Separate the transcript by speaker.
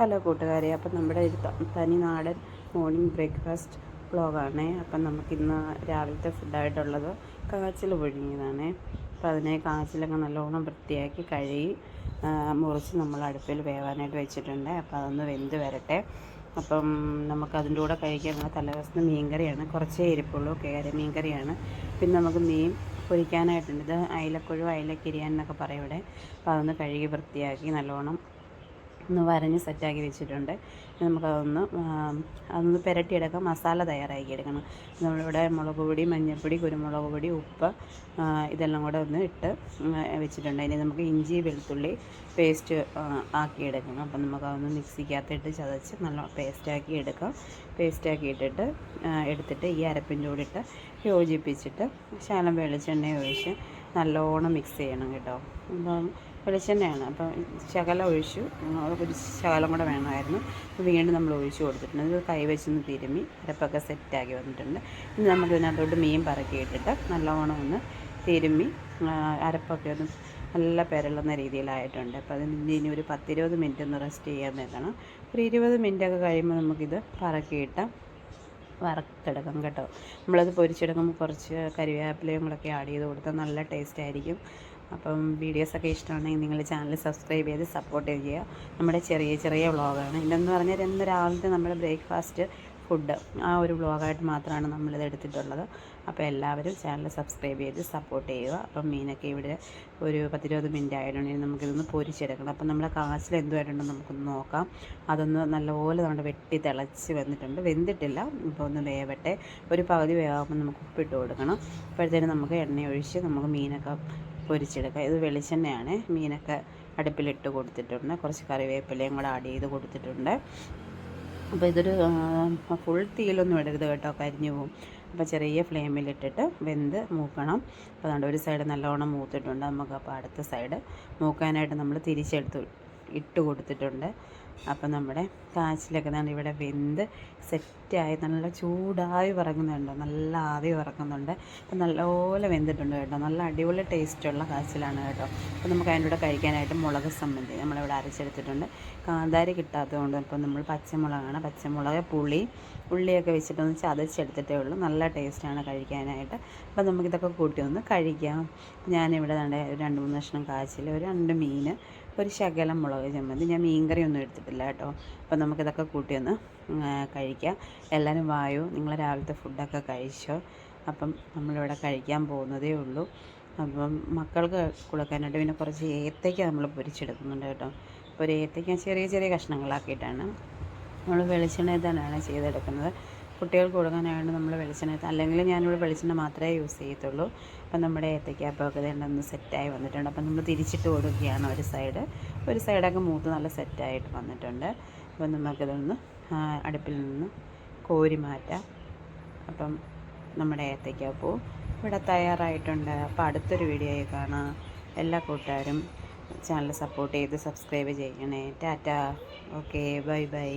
Speaker 1: Hello കൂട്ടുകാരെ അപ്പം നമ്മുടെ ഒരു തനി നാടൻ മോർണിംഗ് ബ്രേക്ക്ഫാസ്റ്റ് വ്ളോഗാണേ അപ്പം നമുക്കിന്ന് രാവിലത്തെ ഫുഡായിട്ടുള്ളത് കാച്ചിൽ പുഴുങ്ങിയതാണേ. അപ്പം അതിനെ കാച്ചിലൊക്കെ നല്ലോണം വൃത്തിയാക്കി കഴുകി മുറിച്ച് നമ്മൾ അടുപ്പിൽ വേവാനായിട്ട് വെച്ചിട്ടുണ്ട്. അപ്പം അതൊന്ന് വെന്ത് വരട്ടെ. അപ്പം നമുക്ക് അതിന്റെ കൂടെ കഴിക്കാനുള്ള തലേദിവസത്തെ മീൻകറിയാണ്. കുറച്ചേ ഇരിപ്പുള്ളൂ കേര മീൻകറിയാണ്. പിന്നെ നമുക്ക് മീൻ പൊരിക്കാനായിട്ടുണ്ട്. ഇത് അയിലക്കുഴു അയിലക്കിരിയാൻ എന്നൊക്കെ പറയും ഇവിടെ. അപ്പോൾ അതൊന്ന് കഴുകി വൃത്തിയാക്കി നല്ലോണം ഒന്ന് വരഞ്ഞ് സെറ്റാക്കി വെച്ചിട്ടുണ്ട്. നമുക്കതൊന്ന് അതൊന്ന് പുരട്ടിയെടുക്കാം. മസാല തയ്യാറാക്കി എടുക്കണം. നമ്മളിവിടെ മുളക് പൊടി മഞ്ഞൾപ്പൊടി കുരുമുളക് പൊടി ഉപ്പ് ഇതെല്ലാം കൂടെ ഒന്ന് ഇട്ട് വെച്ചിട്ടുണ്ട്. ഇനി നമുക്ക് ഇഞ്ചി വെളുത്തുള്ളി പേസ്റ്റ് ആക്കിയെടുക്കണം അപ്പം നമുക്കതൊന്ന് മിക്സിക്കകത്തിട്ട് ചതച്ച് നല്ല പേസ്റ്റാക്കി എടുക്കാം. പേസ്റ്റാക്കി ഇട്ടിട്ട് എടുത്തിട്ട് ഈ അരപ്പിന്റെ കൂടെ ഇട്ട് യോജിപ്പിച്ചിട്ട് ശകലം വെളിച്ചെണ്ണ ഒഴിച്ച് നല്ലോണം മിക്സ് ചെയ്യണം കേട്ടോ. അപ്പം വെളിച്ചെണ്ണയാണ്. അപ്പം ശകലം ഒഴിച്ചു. ഒരു ശകലം കൂടെ വേണമായിരുന്നു. അപ്പോൾ വീണ്ടും നമ്മൾ ഒഴിച്ചു കൊടുത്തിട്ടുണ്ട്. ഇത് കൈ വെച്ചൊന്ന് തിരുമ്മി അരപ്പൊക്കെ സെറ്റാക്കി വന്നിട്ടുണ്ട്. ഇനി നമുക്ക് ഇതിനകത്തോട്ട് മീൻ പറക്കി ഇട്ടിട്ട് നല്ലോണം ഒന്ന് തിരുമ്മി അരപ്പൊക്കെ ഒന്ന് നല്ല പെരളുന്ന രീതിയിലായിട്ടുണ്ട്. അപ്പോൾ അതിന് ഇനി ഒരു പത്തിരുപത് മിനിറ്റ് ഒന്ന് റെസ്റ്റ് ചെയ്യാൻ നിൽക്കണം. ഒരു ഇരുപത് മിനിറ്റൊക്കെ കഴിയുമ്പോൾ നമുക്കിത് പറക്കിയിട്ട് വറുത്തെടുക്കാം കേട്ടോ. നമ്മളത് പൊരിച്ചെടുക്കുമ്പോൾ കുറച്ച് കരിവേപ്പിലയും കൂടെയൊക്കെ ആഡ് ചെയ്ത് കൊടുത്താൽ നല്ല ടേസ്റ്റ് ആയിരിക്കും. അപ്പം വീഡിയോസൊക്കെ ഇഷ്ടമാണെങ്കിൽ നിങ്ങൾ ചാനൽ സബ്സ്ക്രൈബ് ചെയ്ത് സപ്പോർട്ട് ചെയ്യുക. നമ്മുടെ ചെറിയ ചെറിയ വ്ളോഗാണ്. ഇതെന്ന് പറഞ്ഞാൽ ഇന്ന് രാവിലത്തെ നമ്മുടെ ബ്രേക്ക്ഫാസ്റ്റ് ഫുഡ്. ആ ഒരു വ്ളോഗായിട്ട് മാത്രമാണ് നമ്മളിത് എടുത്തിട്ടുള്ളത്. അപ്പോൾ എല്ലാവരും ചാനൽ സബ്സ്ക്രൈബ് ചെയ്ത് സപ്പോർട്ട് ചെയ്യുക. അപ്പം മീനൊക്കെ ഇവിടെ ഒരു പത്തിരുപത് മിനിറ്റ് ആയിട്ടുണ്ടെങ്കിൽ നമുക്കിതൊന്ന് പൊരിച്ചെടുക്കണം. അപ്പം നമ്മുടെ കാച്ചിൽ എന്തുമായിട്ടുണ്ടോ നമുക്കൊന്ന് നോക്കാം. അതൊന്ന് നല്ലപോലെ നമ്മുടെ വെട്ടി തിളച്ച് വന്നിട്ടുണ്ട്. വെന്തിട്ടില്ല. ഇപ്പോൾ ഒന്ന് വേവട്ടെ. ഒരു പകുതി വേവാകുമ്പോൾ നമുക്ക് ഉപ്പിട്ട് കൊടുക്കണം. അപ്പോഴത്തേനും നമുക്ക് എണ്ണ ഒഴിച്ച് നമുക്ക് മീനൊക്കെ പൊരിച്ചെടുക്കാം ഇത് വെളിച്ചെണ്ണയാണ്. മീനൊക്കെ അടുപ്പിലിട്ട് കൊടുത്തിട്ടുണ്ട്. കുറച്ച് കറിവേപ്പിലയും കൂടെ ആഡ് ചെയ്ത് കൊടുത്തിട്ടുണ്ട്. അപ്പോൾ ഇതൊരു ഫുൾ തീയിലൊന്നും ഇടരുത് കേട്ടോ. കരിഞ്ഞു പോകും അപ്പോൾ ചെറിയ ഫ്ലെയിമിലിട്ടിട്ട് വെന്ത് മൂക്കണം. അപ്പോൾ അതുകൊണ്ട് ഒരു സൈഡ് നല്ലോണം മൂത്തിട്ടുണ്ട്. നമുക്ക് അപ്പോൾ അടുത്ത സൈഡ് മൂക്കാനായിട്ട് നമ്മൾ തിരിച്ചെടുത്ത് ഇട്ട് കൊടുത്തിട്ടുണ്ട്. അപ്പം നമ്മുടെ കാച്ചിലൊക്കെ നമ്മൾ ഇവിടെ വെന്ത് സെറ്റായി നല്ല ചൂടായി പറങ്ങുന്നുണ്ട് നല്ല ആവി പറക്കുന്നുണ്ട് അപ്പം നല്ലപോലെ വെന്തിട്ടുണ്ട് കേട്ടോ. നല്ല അടിപൊളി ടേസ്റ്റുള്ള കാച്ചിലാണ് കേട്ടോ. അപ്പം നമുക്ക് അതിന്റെ കൂടെ കഴിക്കാനായിട്ട് മുളക് സംബന്ധി നമ്മളിവിടെ അരച്ചെടുത്തിട്ടുണ്ട്. കാന്താരി കിട്ടാത്തതുകൊണ്ട് ഇപ്പം നമ്മൾ പച്ചമുളകാണ്. പച്ചമുളക് പുളി ഉള്ളിയൊക്കെ വെച്ചിട്ടൊന്ന് ചതച്ചെടുത്തിട്ടേ ഉള്ളൂ. നല്ല ടേസ്റ്റാണ് കഴിക്കാനായിട്ട്. അപ്പം നമുക്കിതൊക്കെ കൂട്ടി ഒന്ന് കഴിക്കാം. ഞാനിവിടെ ദാണ്ടെ രണ്ട് മൂന്ന് കഷ്ണം കാച്ചിൽ ഒരു രണ്ട് മീൻ ഒരു ശകലം മുളക് ചമ്മന്തി. ഞാൻ മീൻകറി ഒന്നും എടുത്തിട്ടില്ല കേട്ടോ. അപ്പം നമുക്കിതൊക്കെ കൂട്ടി ഒന്ന് ഉം, ആ, കഴിക്കാം. എല്ലാവരും വായോ നിങ്ങൾ രാവിലത്തെ ഫുഡൊക്കെ കഴിച്ചോ? അപ്പം നമ്മളിവിടെ കഴിക്കാൻ പോകുന്നതേ ഉള്ളൂ. അപ്പം മക്കൾക്ക് കൊടുക്കാനായിട്ട് പിന്നെ കുറച്ച് ഏത്തയ്ക്ക നമ്മൾ പൊരിച്ചെടുക്കുന്നുണ്ട് കേട്ടോ. അപ്പോൾ ഒരു ഏത്തയ്ക്ക ചെറിയ ചെറിയ കഷ്ണങ്ങളാക്കിയിട്ടാണ് നമ്മൾ വെളിച്ചെണ്ണയിൽ തന്നെയാണ് ചെയ്തെടുക്കുന്നത്. കുട്ടികൾക്ക് കൊടുക്കാനായിട്ട് നമ്മൾ വെളിച്ചെണ്ണ അല്ലെങ്കിൽ ഞാനിവിടെ വെളിച്ചെണ്ണ മാത്രമേ യൂസ് ചെയ്യത്തുള്ളൂ. അപ്പം നമ്മുടെ ഏത്തയ്ക്കാപ്പൊക്കെ ഒന്ന് സെറ്റായി വന്നിട്ടുണ്ട്. അപ്പം നമ്മൾ തിരിച്ചിട്ട് കൊടുക്കുകയാണ് ഒരു സൈഡ് ഒരു സൈഡൊക്കെ മൂത്ത് നല്ല സെറ്റായിട്ട് വന്നിട്ടുണ്ട്. അപ്പം നമുക്കിതൊന്ന് അടുപ്പിൽ നിന്ന് കോരി മാറ്റാം. അപ്പം നമ്മുടെ ഏത്തയ്ക്കാപ്പൂ ഇവിടെ തയ്യാറായിട്ടുണ്ട്. അപ്പോൾ അടുത്തൊരു വീഡിയോയിൽ കാണാം. എല്ലാ കൂട്ടുകാരും ചാനൽ സപ്പോർട്ട് ചെയ്ത് സബ്സ്ക്രൈബ് ചെയ്യണേ. ടാറ്റ. Okay bye bye.